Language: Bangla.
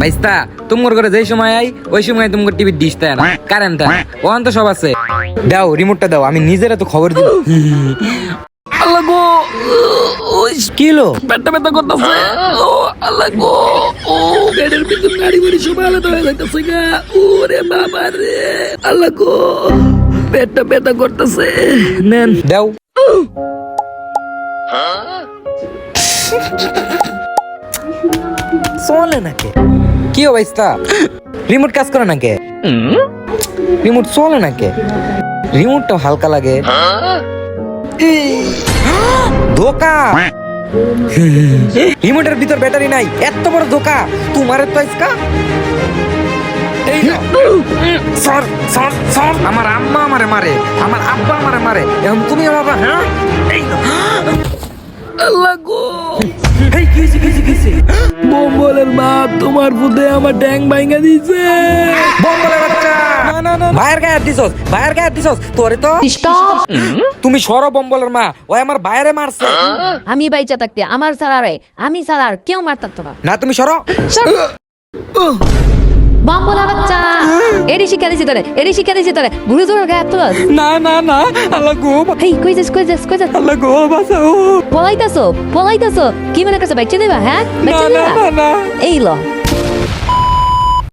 ভাইস্তা তোমার ঘরে যেই সময় আই ওই সময় তোমার টিভি ডিশ দেয় না। কারেন্ট দেয় ওখান তো সব আছে। দাও রিমোটটা দাও আমি নিজের তো খবর দিই আল্লাহ গো! কিলো পেটটা ব্যথা করতেছে। ও আল্লাহ গো! ও পেটের ভিতর নাড়ি বাড়ি সবাই আলাদা হয়ে যাইতেছে গা। ওরে বাবা রে! আল্লাহ গো! পেটটা ব্যথা করতেছে। নেন। দাও। চলে নাকি? কি ভাইস্তা রিমোট কাজ করে নাকি? রিমোট চলে নাকি? রিমোটটা হালকা লাগে। ধোকা! রিমোটের ভিতর ব্যাটারি নাই এত বড় ধোকা! তোমার তো আজকা আমার আম্মা আমারে মারে আমার আব্বা আমারে মারে। এখন তুমি আমার হ্যাঁ। আল্লাহ গো। এই? বম্বলের মা তোমার পুতে আমার ট্যাং ভাঙা দিছে বম্বলের বাচ্চা। না না না ভাইয়ের গায়ে দিছস ভাইয়ের গায়ে দিছস। তোরে তো তুমি সরো বম্বলের মা ওই আমার বাইরে মারছে। আমি বাইচা থাকতে আমার সারারে আমি সারার কেউ মারতাম না। না তুমি সরো। এরি শিক্ষা দিছি তোরে এরি শিক্ষা দিছি তোরে। তোর গায়ে তোর না না না আল্লাহ গো হেই কই যাস কই যাস কই যাস? আল্লাহ গো বাঁচাও পলাইতাছো পলাইতাছো। কি মনে করছ বাইচা দেবা হ্যাঁ? বাইচা দেবা। এই ল।